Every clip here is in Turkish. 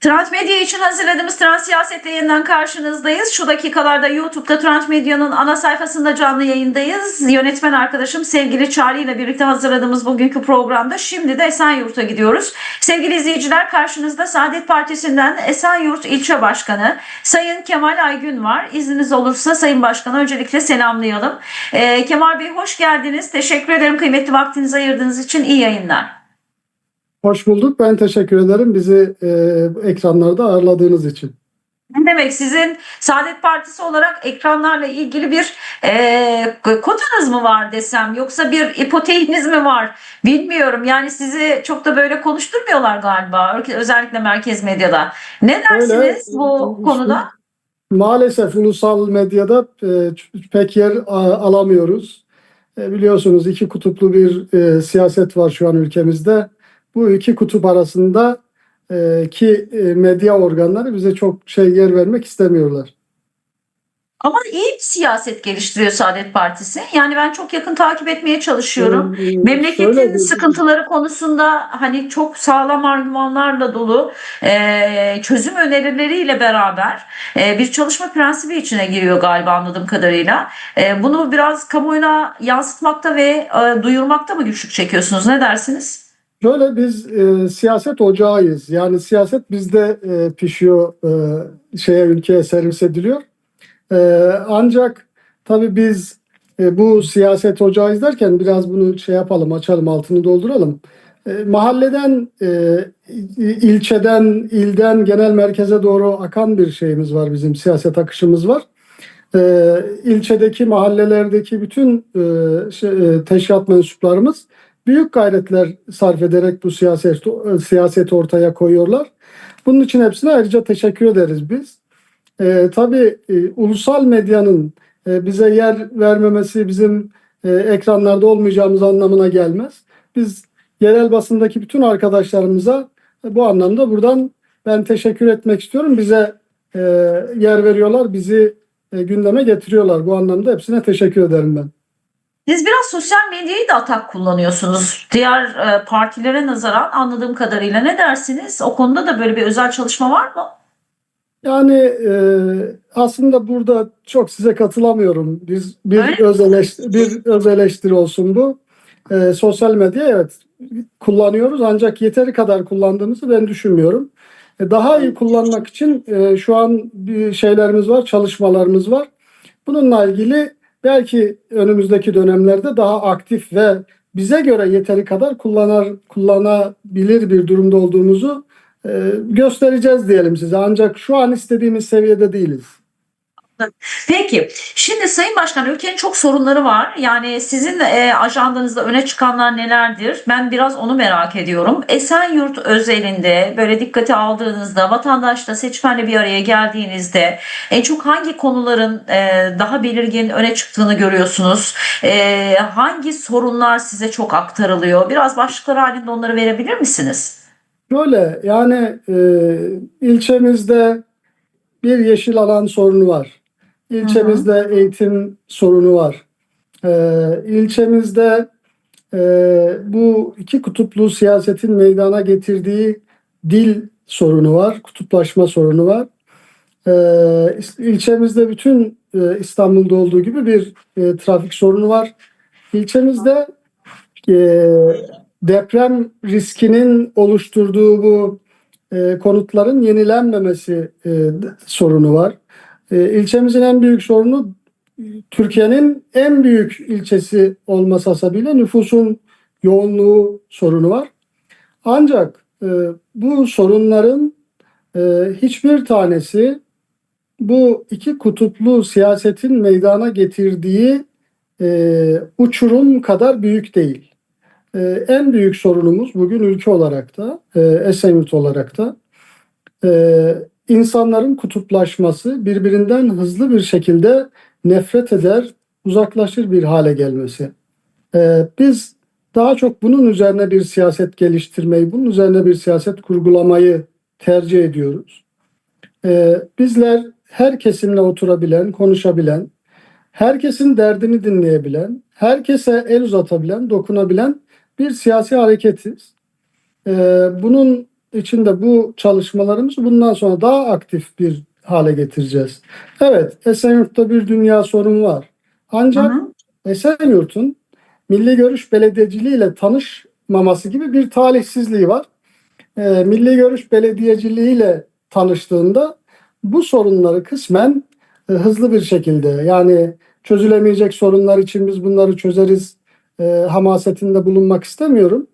Trans Medya için hazırladığımız Trans Siyaset'te yeniden karşınızdayız. Şu dakikalarda YouTube'da Trans Medya'nın ana sayfasında canlı yayındayız. Yönetmen arkadaşım sevgili Çağrı ile birlikte hazırladığımız bugünkü programda şimdi de Esenyurt'a gidiyoruz. Sevgili izleyiciler karşınızda Saadet Partisi'nden Esenyurt İlçe Başkanı Sayın Kemal Aygün var. İzniniz olursa Sayın Başkanı öncelikle selamlayalım. Ee, Kemal Bey hoş geldiniz. Teşekkür ederim kıymetli vaktinizi ayırdığınız için. iyi yayınlar. Hoş bulduk. Ben teşekkür ederim bizi e, ekranlarda ağırladığınız için. Ne demek sizin Saadet Partisi olarak ekranlarla ilgili bir e, kotanız mı var desem yoksa bir ipoteğiniz mi var bilmiyorum. Yani sizi çok da böyle konuşturmuyorlar galiba özellikle merkez medyada. Ne dersiniz Öyle, bu işte, konuda? Maalesef ulusal medyada e, pek yer alamıyoruz. E, biliyorsunuz iki kutuplu bir e, siyaset var şu an ülkemizde. Bu iki kutup arasında e, ki e, medya organları bize çok şey yer vermek istemiyorlar. Ama iyi bir siyaset geliştiriyor Saadet Partisi. Yani ben çok yakın takip etmeye çalışıyorum. E, Memleketin şöyle bir- sıkıntıları konusunda hani çok sağlam argümanlarla dolu e, çözüm önerileriyle beraber e, bir çalışma prensibi içine giriyor galiba anladığım kadarıyla. E, bunu biraz kamuoyuna yansıtmakta ve e, duyurmakta mı güçlük çekiyorsunuz? Ne dersiniz? Şöyle biz e, siyaset ocağıyız. Yani siyaset bizde e, pişiyor, e, şeye ülkeye servis ediliyor. E, ancak tabii biz e, bu siyaset ocağıyız derken biraz bunu şey yapalım, açalım, altını dolduralım. E, mahalleden, e, ilçeden, ilden genel merkeze doğru akan bir şeyimiz var bizim siyaset akışımız var. E, ilçedeki mahallelerdeki bütün e, şey, e, teşkilat mensuplarımız büyük gayretler sarf ederek bu siyaset siyaset ortaya koyuyorlar. Bunun için hepsine ayrıca teşekkür ederiz biz. Ee, tabii e, ulusal medyanın e, bize yer vermemesi bizim e, ekranlarda olmayacağımız anlamına gelmez. Biz yerel basındaki bütün arkadaşlarımıza e, bu anlamda buradan ben teşekkür etmek istiyorum. Bize e, yer veriyorlar, bizi e, gündeme getiriyorlar. Bu anlamda hepsine teşekkür ederim ben. Siz biraz sosyal medyayı da atak kullanıyorsunuz. Diğer e, partilere nazaran anladığım kadarıyla ne dersiniz? O konuda da böyle bir özel çalışma var mı? Yani e, aslında burada çok size katılamıyorum. Biz bir Öyle öz eleştiri, bir öz eleştiri olsun bu. E, sosyal medya evet kullanıyoruz ancak yeteri kadar kullandığımızı ben düşünmüyorum. E, daha iyi kullanmak için e, şu an bir şeylerimiz var, çalışmalarımız var. Bununla ilgili belki önümüzdeki dönemlerde daha aktif ve bize göre yeteri kadar kullanar kullanabilir bir durumda olduğumuzu e, göstereceğiz diyelim size. Ancak şu an istediğimiz seviyede değiliz. Peki, şimdi Sayın Başkan ülkenin çok sorunları var. Yani sizin e, ajandanızda öne çıkanlar nelerdir? Ben biraz onu merak ediyorum. Esenyurt özelinde böyle dikkate aldığınızda, vatandaşla, seçmenle bir araya geldiğinizde en çok hangi konuların e, daha belirgin öne çıktığını görüyorsunuz? E, hangi sorunlar size çok aktarılıyor? Biraz başlıklar halinde onları verebilir misiniz? Böyle yani e, ilçemizde bir yeşil alan sorunu var. İlçemizde eğitim sorunu var. E, ilçemizde e, bu iki kutuplu siyasetin meydana getirdiği dil sorunu var, kutuplaşma sorunu var. E, ilçemizde bütün e, İstanbul'da olduğu gibi bir e, trafik sorunu var. İlçemizde e, deprem riskinin oluşturduğu bu e, konutların yenilenmemesi e, sorunu var. E, ilçemizin en büyük sorunu e, Türkiye'nin en büyük ilçesi olması hasebiyle nüfusun yoğunluğu sorunu var. Ancak e, bu sorunların e, hiçbir tanesi bu iki kutuplu siyasetin meydana getirdiği e, uçurum kadar büyük değil. Ee, en büyük sorunumuz bugün ülke olarak da, e, Esenyurt olarak da e, insanların kutuplaşması, birbirinden hızlı bir şekilde nefret eder, uzaklaşır bir hale gelmesi. E, biz daha çok bunun üzerine bir siyaset geliştirmeyi, bunun üzerine bir siyaset kurgulamayı tercih ediyoruz. E, bizler her kesimle oturabilen, konuşabilen, herkesin derdini dinleyebilen, herkese el uzatabilen, dokunabilen bir siyasi hareketiz. Ee, bunun için de bu çalışmalarımızı bundan sonra daha aktif bir hale getireceğiz. Evet, Esenyurt'ta bir dünya sorunu var. Ancak hı. Esenyurt'un milli görüş belediyeciliği ile tanışmaması gibi bir talihsizliği var. Ee, milli görüş belediyeciliği ile tanıştığında bu sorunları kısmen e, hızlı bir şekilde yani çözülemeyecek sorunlar için biz bunları çözeriz e, hamasetinde bulunmak istemiyorum.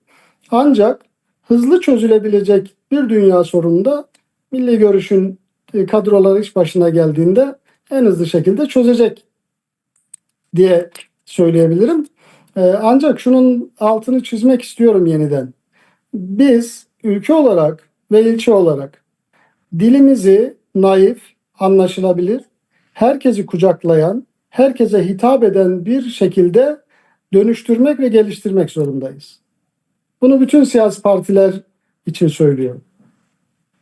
Ancak hızlı çözülebilecek bir dünya sorununda milli görüşün e, kadroları iş başına geldiğinde en hızlı şekilde çözecek diye söyleyebilirim. E, ancak şunun altını çizmek istiyorum yeniden. Biz ülke olarak ve ilçe olarak dilimizi naif, anlaşılabilir, herkesi kucaklayan, herkese hitap eden bir şekilde dönüştürmek ve geliştirmek zorundayız. Bunu bütün siyasi partiler için söylüyorum.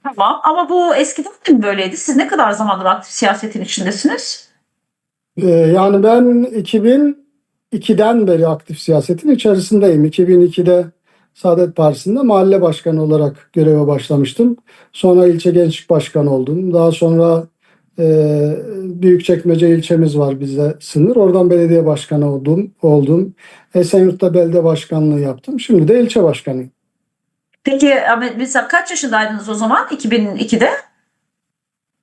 Tamam ama bu eskiden de mi böyleydi? Siz ne kadar zamandır aktif siyasetin içindesiniz? Ee, yani ben 2002'den beri aktif siyasetin içerisindeyim. 2002'de Saadet Partisi'nde mahalle başkanı olarak göreve başlamıştım. Sonra ilçe gençlik başkanı oldum. Daha sonra e, Büyükçekmece ilçemiz var bize sınır. Oradan belediye başkanı oldum. oldum. Esenyurt'ta belediye başkanlığı yaptım. Şimdi de ilçe başkanıyım. Peki ama mesela kaç yaşındaydınız o zaman 2002'de?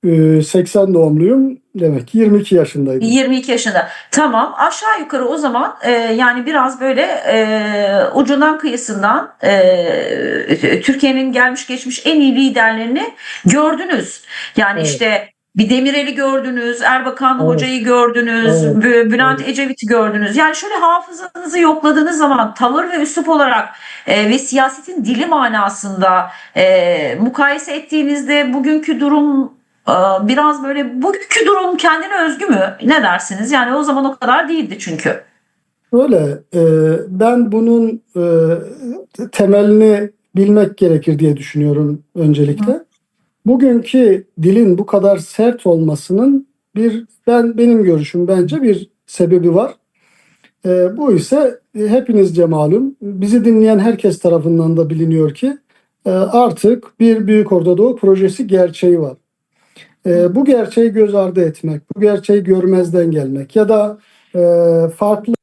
Ee, 80 doğumluyum. Demek ki 22 yaşındaydım. 22 yaşında. Tamam aşağı yukarı o zaman e, yani biraz böyle e, ucundan kıyısından e, Türkiye'nin gelmiş geçmiş en iyi liderlerini gördünüz. Yani Evet. işte bir Demirel'i gördünüz, Erbakan Evet. Hoca'yı gördünüz, Evet. Bü- Bülent Ecevit'i gördünüz. Yani şöyle hafızanızı yokladığınız zaman tavır ve üslup olarak e, ve siyasetin dili manasında e, mukayese ettiğinizde bugünkü durum e, biraz böyle bugünkü durum kendine özgü mü? Ne dersiniz? Yani o zaman o kadar değildi çünkü. Öyle. e, ben bunun e, temelini bilmek gerekir diye düşünüyorum öncelikle. Bugünkü dilin bu kadar sert olmasının bir ben benim görüşüm bence bir sebebi var. E, bu ise e, hepinizce malum. Bizi dinleyen herkes tarafından da biliniyor ki e, artık bir Büyük Orta Doğu projesi gerçeği var. E, bu gerçeği göz ardı etmek, bu gerçeği görmezden gelmek ya da e, farklı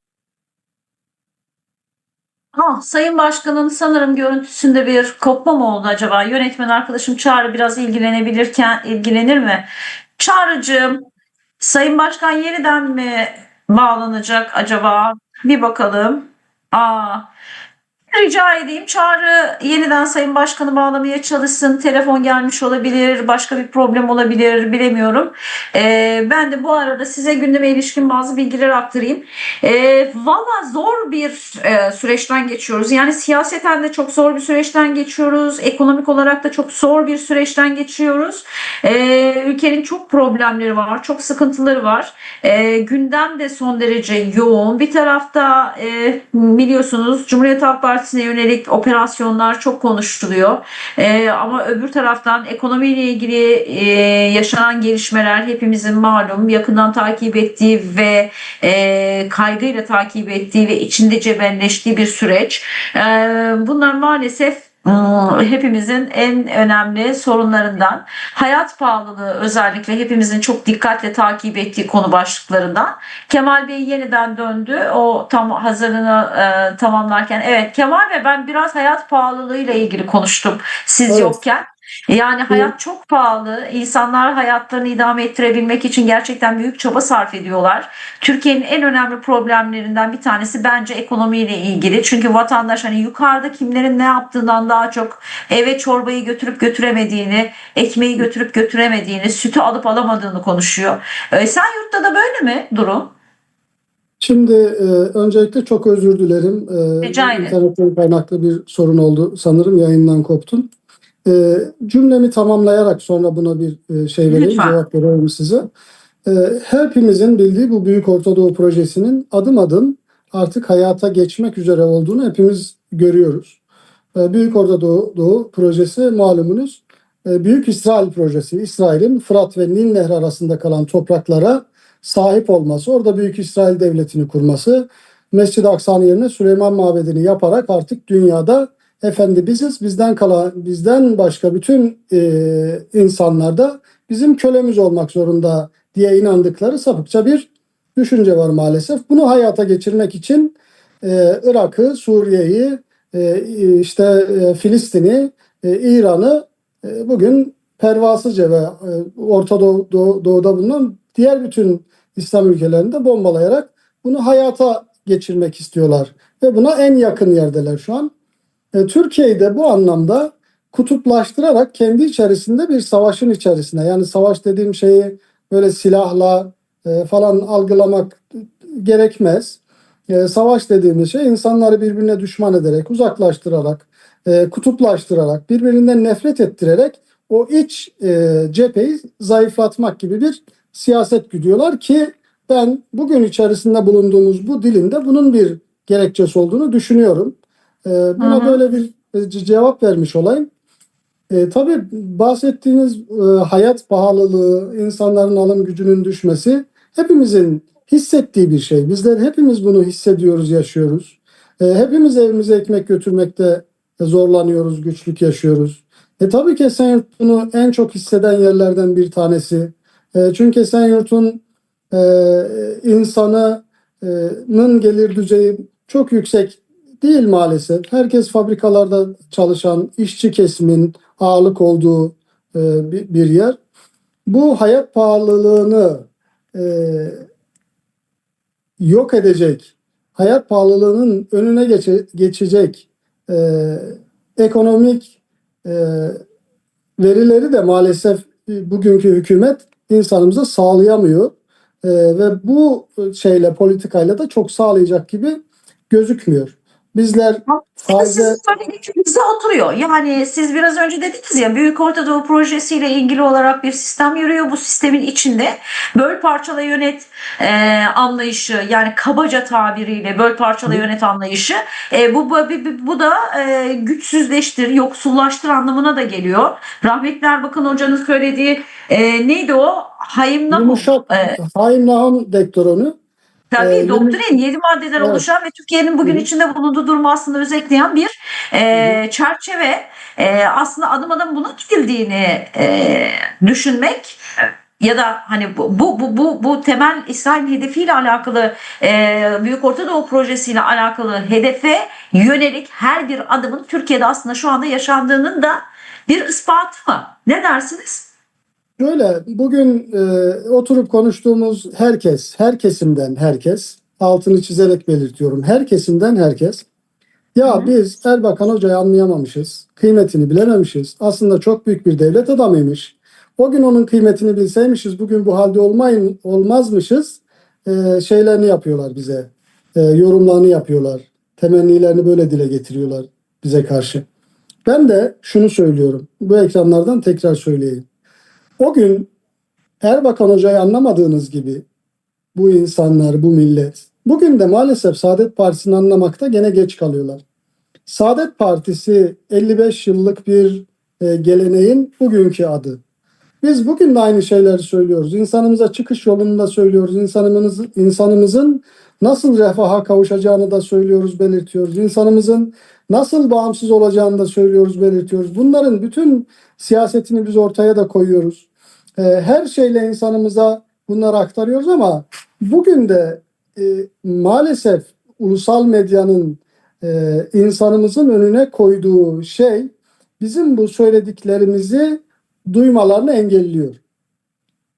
Ah, Sayın Başkan'ın sanırım görüntüsünde bir kopma mı oldu acaba? Yönetmen arkadaşım Çağrı biraz ilgilenebilirken ilgilenir mi? Çağrıcığım, Sayın Başkan yeniden mi bağlanacak acaba? Bir bakalım. Aa, rica edeyim Çağrı yeniden Sayın Başkan'ı bağlamaya çalışsın. Telefon gelmiş olabilir, başka bir problem olabilir, bilemiyorum. Ee, ben de bu arada size gündeme ilişkin bazı bilgiler aktarayım. E, Valla zor bir e, süreçten geçiyoruz. Yani siyaseten de çok zor bir süreçten geçiyoruz. Ekonomik olarak da çok zor bir süreçten geçiyoruz. E, ülkenin çok problemleri var, çok sıkıntıları var. E, gündem de son derece yoğun. Bir tarafta e, biliyorsunuz Cumhuriyet Halk Partisi'ne yönelik operasyonlar çok konuşuluyor. E, ama öbür taraftan ekonomiyle ilgili e, yaşanan gelişmeler hepimizin malum yakından takip ettiği ve e, kaygıyla takip ettiği ve içinde cebelleştiği bir süreç. E, bunlar maalesef hepimizin en önemli sorunlarından. Hayat pahalılığı özellikle hepimizin çok dikkatle takip ettiği konu başlıklarından. Kemal Bey yeniden döndü. O tam hazırlığını e, tamamlarken. Evet Kemal Bey ben biraz hayat pahalılığıyla ilgili konuştum siz Evet. yokken. Yani hayat çok pahalı. İnsanlar hayatlarını idame ettirebilmek için gerçekten büyük çaba sarf ediyorlar. Türkiye'nin en önemli problemlerinden bir tanesi bence ekonomiyle ilgili. Çünkü vatandaş hani yukarıda kimlerin ne yaptığından daha çok eve çorbayı götürüp götüremediğini, ekmeği götürüp götüremediğini, sütü alıp alamadığını konuşuyor. Esenyurt'ta da böyle mi durum? Şimdi e, öncelikle çok özür dilerim. E, Rica ederim. internetten kaynaklı bir sorun oldu. Sanırım yayından koptum. E, cümlemi tamamlayarak sonra buna bir e, şey vereyim, Lütfen. cevap vereyim size. E, hepimizin bildiği bu Büyük Orta Doğu Projesi'nin adım adım artık hayata geçmek üzere olduğunu hepimiz görüyoruz. E, Büyük Orta Doğu, Doğu Projesi malumunuz e, Büyük İsrail Projesi. İsrail'in Fırat ve Nil Nehri arasında kalan topraklara sahip olması, orada Büyük İsrail Devleti'ni kurması, Mescid-i Aksa'nın yerine Süleyman Mabedi'ni yaparak artık dünyada efendi biziz, bizden kalan, bizden başka bütün e, insanlar da bizim kölemiz olmak zorunda diye inandıkları sapıkça bir düşünce var maalesef. Bunu hayata geçirmek için e, Irak'ı, Suriye'yi, e, işte e, Filistin'i, e, İran'ı e, bugün pervasızca ve e, Orta Doğu, Doğu- Doğu'da bulunan diğer bütün İslam ülkelerini de bombalayarak bunu hayata geçirmek istiyorlar. Ve buna en yakın yerdeler şu an. E, Türkiye'yi de bu anlamda kutuplaştırarak kendi içerisinde bir savaşın içerisine yani savaş dediğim şeyi böyle silahla e, falan algılamak gerekmez. E, savaş dediğimiz şey insanları birbirine düşman ederek, uzaklaştırarak, e, kutuplaştırarak, birbirinden nefret ettirerek o iç e, cepheyi zayıflatmak gibi bir siyaset güdüyorlar ki ben bugün içerisinde bulunduğumuz bu dilinde bunun bir gerekçesi olduğunu düşünüyorum. E, buna Hı hı. böyle bir e, ce- cevap vermiş olayım. E, tabii bahsettiğiniz e, hayat pahalılığı, insanların alım gücünün düşmesi hepimizin hissettiği bir şey. Bizler hepimiz bunu hissediyoruz, yaşıyoruz. E, hepimiz evimize ekmek götürmekte zorlanıyoruz, güçlük yaşıyoruz. E tabii ki Esenyurt bunu en çok hisseden yerlerden bir tanesi. E, çünkü Esenyurt'un e, insanının gelir düzeyi çok yüksek değil maalesef. Herkes fabrikalarda çalışan işçi kesimin ağırlık olduğu e, bir, bir yer. Bu hayat pahalılığını e, yok edecek, hayat pahalılığının önüne geçe- geçecek e, ekonomik e, verileri de maalesef e, bugünkü hükümet insanımıza sağlayamıyor. E, ve bu şeyle politikayla da çok sağlayacak gibi gözükmüyor. Bizler faize söylediklerinize oturuyor. Yani siz biraz önce dediniz ya Büyük Orta Doğu projesiyle ilgili olarak bir sistem yürüyor. Bu sistemin içinde böl parçala yönet e, anlayışı yani kabaca tabiriyle böl parçala Hı. yönet anlayışı e, bu, bu, bu, da e, güçsüzleştir, yoksullaştır anlamına da geliyor. Rahmetli Erbakan Hoca'nın söylediği e, neydi o? Hayım Nahum. yumuşak E, haim nahum dektoronu Tabii Ee, doktrin 7 maddeden Evet. oluşan ve Türkiye'nin bugün içinde bulunduğu durumu aslında özetleyen bir e, çerçeve. E, aslında adım adım buna gidildiğini e, düşünmek ya da hani bu bu bu bu, bu temel İsrail hedefiyle alakalı e, Büyük Orta Doğu projesiyle alakalı hedefe yönelik her bir adımın Türkiye'de aslında şu anda yaşandığının da bir ispatı mı? Ne dersiniz? Şöyle bugün e, oturup konuştuğumuz herkes, her kesimden herkes, altını çizerek belirtiyorum, her kesimden herkes. Ya Hı. biz Erbakan Hoca'yı anlayamamışız, kıymetini bilememişiz. Aslında çok büyük bir devlet adamıymış. O gün onun kıymetini bilseymişiz, bugün bu halde olmayın, olmazmışız. E, şeylerini yapıyorlar bize, e, yorumlarını yapıyorlar, temennilerini böyle dile getiriyorlar bize karşı. Ben de şunu söylüyorum, bu ekranlardan tekrar söyleyeyim. O gün Erbakan Hoca'yı anlamadığınız gibi bu insanlar, bu millet bugün de maalesef Saadet Partisi'ni anlamakta gene geç kalıyorlar. Saadet Partisi 55 yıllık bir e, geleneğin bugünkü adı. Biz bugün de aynı şeyleri söylüyoruz. İnsanımıza çıkış yolunu da söylüyoruz. İnsanımız, insanımızın nasıl refaha kavuşacağını da söylüyoruz, belirtiyoruz. İnsanımızın nasıl bağımsız olacağını da söylüyoruz, belirtiyoruz. Bunların bütün siyasetini biz ortaya da koyuyoruz. Ee, her şeyle insanımıza bunları aktarıyoruz ama bugün de e, maalesef ulusal medyanın e, insanımızın önüne koyduğu şey bizim bu söylediklerimizi duymalarını engelliyor.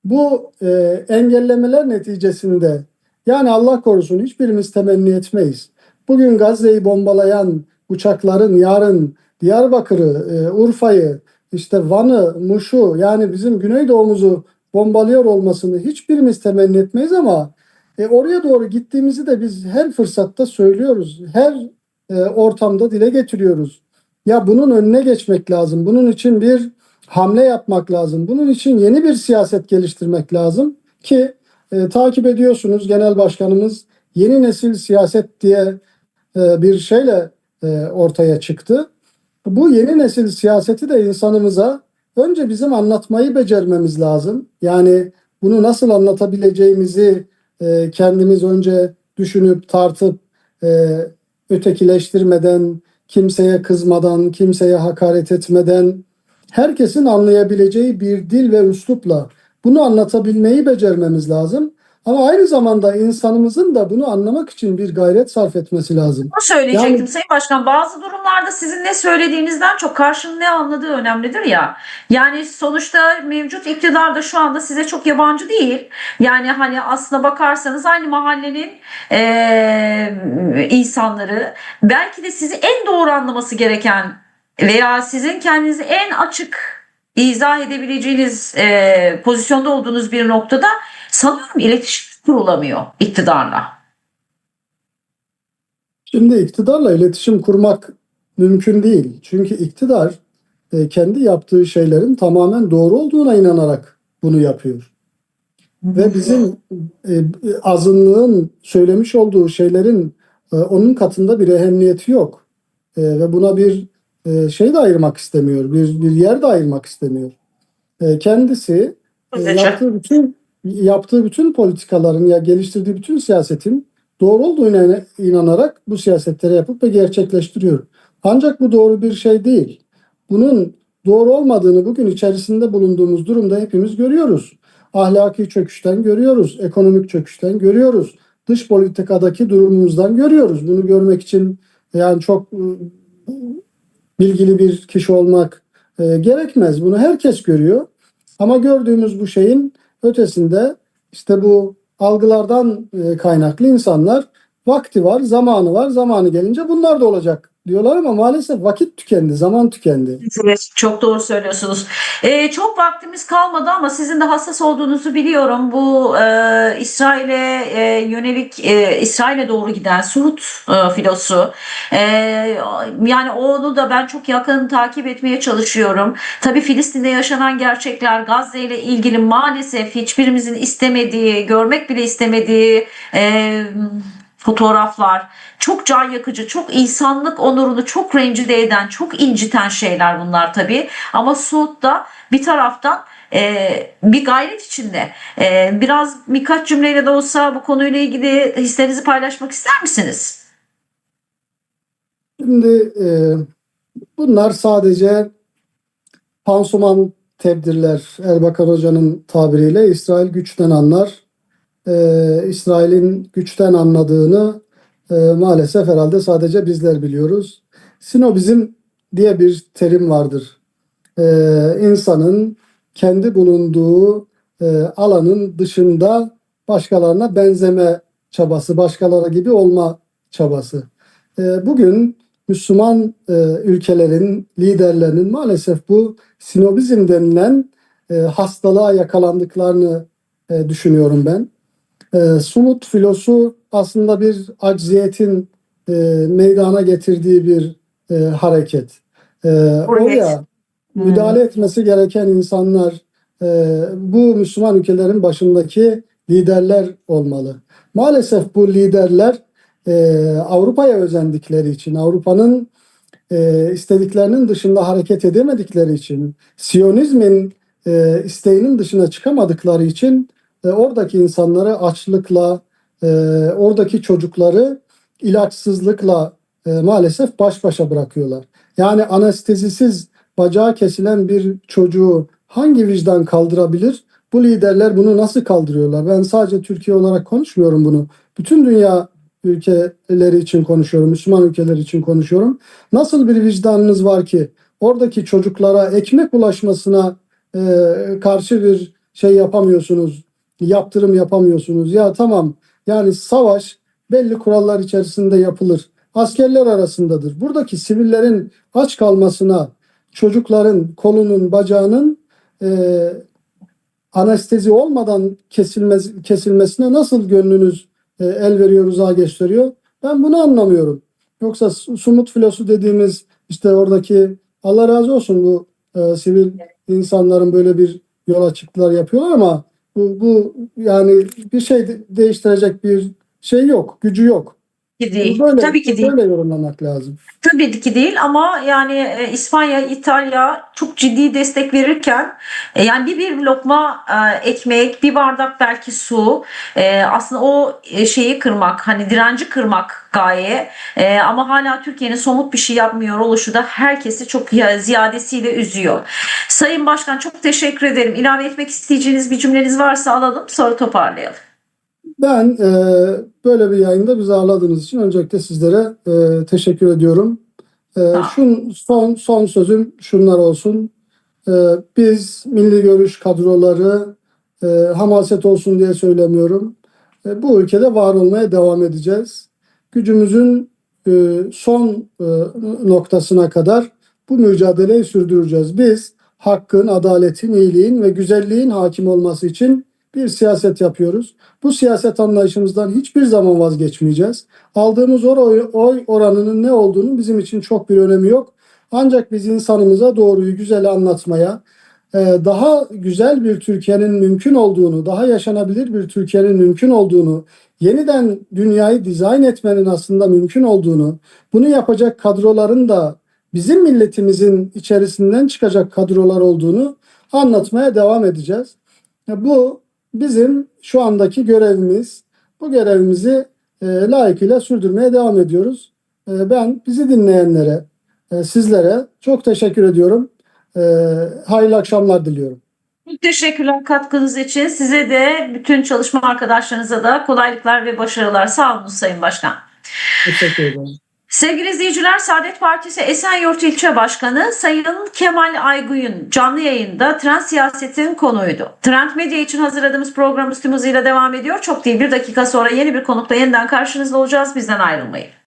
Bu e, engellemeler neticesinde yani Allah korusun hiçbirimiz temenni etmeyiz. Bugün Gazze'yi bombalayan uçakların yarın Diyarbakır'ı, e, Urfa'yı, işte Van'ı, Muş'u yani bizim Güneydoğumuzu bombalıyor olmasını hiçbirimiz temenni etmeyiz ama e, oraya doğru gittiğimizi de biz her fırsatta söylüyoruz. Her e, ortamda dile getiriyoruz. Ya bunun önüne geçmek lazım. Bunun için bir hamle yapmak lazım. Bunun için yeni bir siyaset geliştirmek lazım ki e, takip ediyorsunuz genel başkanımız yeni nesil siyaset diye e, bir şeyle e, ortaya çıktı. Bu yeni nesil siyaseti de insanımıza önce bizim anlatmayı becermemiz lazım. Yani bunu nasıl anlatabileceğimizi e, kendimiz önce düşünüp tartıp e, ötekileştirmeden kimseye kızmadan, kimseye hakaret etmeden, herkesin anlayabileceği bir dil ve üslupla bunu anlatabilmeyi becermemiz lazım. Ama aynı zamanda insanımızın da bunu anlamak için bir gayret sarf etmesi lazım. Bunu söyleyecektim Yani- Sayın Başkan. Bazı durumlarda sizin ne söylediğinizden çok karşının ne anladığı önemlidir ya. Yani sonuçta mevcut iktidar da şu anda size çok yabancı değil. Yani hani aslına bakarsanız aynı mahallenin eee, insanları belki de sizi en doğru anlaması gereken veya sizin kendinizi en açık izah edebileceğiniz eee, pozisyonda olduğunuz bir noktada sanıyorum iletişim kurulamıyor iktidarla. Şimdi iktidarla iletişim kurmak mümkün değil. Çünkü iktidar e, kendi yaptığı şeylerin tamamen doğru olduğuna inanarak bunu yapıyor. Ve bizim e, azınlığın söylemiş olduğu şeylerin e, onun katında bir ehemmiyeti yok. Ve buna bir şey de ayırmak istemiyor, bir, bir yer de ayırmak istemiyor. Kendisi yaptığı bütün yaptığı bütün politikaların ya geliştirdiği bütün siyasetin doğru olduğuna inanarak bu siyasetleri yapıp ve gerçekleştiriyor. Ancak bu doğru bir şey değil. Bunun doğru olmadığını bugün içerisinde bulunduğumuz durumda hepimiz görüyoruz. Ahlaki çöküşten görüyoruz, ekonomik çöküşten görüyoruz, dış politikadaki durumumuzdan görüyoruz. Bunu görmek için yani çok ıı, bilgili bir kişi olmak e, gerekmez. Bunu herkes görüyor. Ama gördüğümüz bu şeyin ötesinde işte bu algılardan e, kaynaklı insanlar vakti var, zamanı var. Zamanı gelince bunlar da olacak diyorlar ama maalesef vakit tükendi, zaman tükendi. Evet, çok doğru söylüyorsunuz. Ee, çok vaktimiz kalmadı ama sizin de hassas olduğunuzu biliyorum. Bu e, İsrail'e e, yönelik, e, İsrail'e doğru giden Suud e, filosu. E, yani onu da ben çok yakın takip etmeye çalışıyorum. Tabii Filistin'de yaşanan gerçekler, Gazze ile ilgili maalesef hiçbirimizin istemediği, görmek bile istemediği e, fotoğraflar. Çok can yakıcı, çok insanlık onurunu çok rencide eden, çok inciten şeyler bunlar tabii. Ama Suud da bir taraftan e, bir gayret içinde. E, biraz birkaç cümleyle de olsa bu konuyla ilgili hislerinizi paylaşmak ister misiniz? Şimdi e, bunlar sadece pansuman tebdirler. Erbakan Hoca'nın tabiriyle İsrail güçten anlar. E, İsrail'in güçten anladığını e, maalesef herhalde sadece bizler biliyoruz. Sinobizm diye bir terim vardır. E, insanın kendi bulunduğu e, alanın dışında başkalarına benzeme çabası, başkaları gibi olma çabası. E, bugün Müslüman e, ülkelerin liderlerinin maalesef bu sinobizm denilen e, hastalığa yakalandıklarını e, düşünüyorum ben. E, Sulut filosu aslında bir acziyetin e, meydana getirdiği bir e, hareket. E, oraya müdahale etmesi gereken insanlar e, bu Müslüman ülkelerin başındaki liderler olmalı. Maalesef bu liderler e, Avrupa'ya özendikleri için, Avrupa'nın e, istediklerinin dışında hareket edemedikleri için, Siyonizmin e, isteğinin dışına çıkamadıkları için e, oradaki insanları açlıkla, e, oradaki çocukları ilaçsızlıkla e, maalesef baş başa bırakıyorlar. Yani anestezisiz bacağı kesilen bir çocuğu hangi vicdan kaldırabilir? Bu liderler bunu nasıl kaldırıyorlar? Ben sadece Türkiye olarak konuşmuyorum bunu. Bütün dünya ülkeleri için konuşuyorum, Müslüman ülkeler için konuşuyorum. Nasıl bir vicdanınız var ki oradaki çocuklara ekmek ulaşmasına e, karşı bir şey yapamıyorsunuz, yaptırım yapamıyorsunuz. Ya tamam yani savaş belli kurallar içerisinde yapılır. Askerler arasındadır. Buradaki sivillerin aç kalmasına, çocukların kolunun, bacağının e, anestezi olmadan kesilmez, kesilmesine nasıl gönlünüz e, el veriyor, uzağa gösteriyor? Ben bunu anlamıyorum. Yoksa su- sumut filosu dediğimiz işte oradaki Allah razı olsun bu e, sivil insanların böyle bir yola çıktılar yapıyorlar ama bu, bu yani bir şey de- değiştirecek bir şey yok, gücü yok. Ki değil. Böyle, Tabii ki değil. Böyle yorumlamak lazım. Tabii ki değil ama yani e, İspanya, İtalya çok ciddi destek verirken e, yani bir bir lokma e, ekmek, bir bardak belki su aslında o şeyi kırmak hani direnci kırmak gaye ama hala Türkiye'nin somut bir şey yapmıyor oluşu da herkesi çok ya- ziyadesiyle üzüyor. Sayın Başkan çok teşekkür ederim. İlave etmek isteyeceğiniz bir cümleniz varsa alalım sonra toparlayalım. Ben e, böyle bir yayında bizi ağırladığınız için öncelikle sizlere e, teşekkür ediyorum. E, şun, son, son sözüm şunlar olsun. E, biz milli görüş kadroları e, hamaset olsun diye söylemiyorum. E, bu ülkede var olmaya devam edeceğiz. Gücümüzün e, son e, noktasına kadar bu mücadeleyi sürdüreceğiz. Biz hakkın, adaletin, iyiliğin ve güzelliğin hakim olması için bir siyaset yapıyoruz. Bu siyaset anlayışımızdan hiçbir zaman vazgeçmeyeceğiz. Aldığımız oy, oy oranının ne olduğunu bizim için çok bir önemi yok. Ancak biz insanımıza doğruyu, güzeli anlatmaya, e, daha güzel bir Türkiye'nin mümkün olduğunu, daha yaşanabilir bir Türkiye'nin mümkün olduğunu, yeniden dünyayı dizayn etmenin aslında mümkün olduğunu, bunu yapacak kadroların da bizim milletimizin içerisinden çıkacak kadrolar olduğunu anlatmaya devam edeceğiz. E, Bu bizim şu andaki görevimiz. Bu görevimizi e, layıkıyla sürdürmeye devam ediyoruz. E, ben bizi dinleyenlere, e, sizlere çok teşekkür ediyorum. E, hayırlı akşamlar diliyorum. Çok Teşekkürler katkınız için. Size de bütün çalışma arkadaşlarınıza da kolaylıklar ve başarılar. Sağ olun Sayın Başkan. Teşekkür ederim. Sevgili izleyiciler, Saadet Partisi Esenyurt İlçe Başkanı Sayın Kemal Ayguy'un canlı yayında trend siyasetin konuydu. Trend Medya için hazırladığımız programımız tüm hızıyla devam ediyor. Çok değil bir dakika sonra yeni bir konukla yeniden karşınızda olacağız. Bizden ayrılmayın.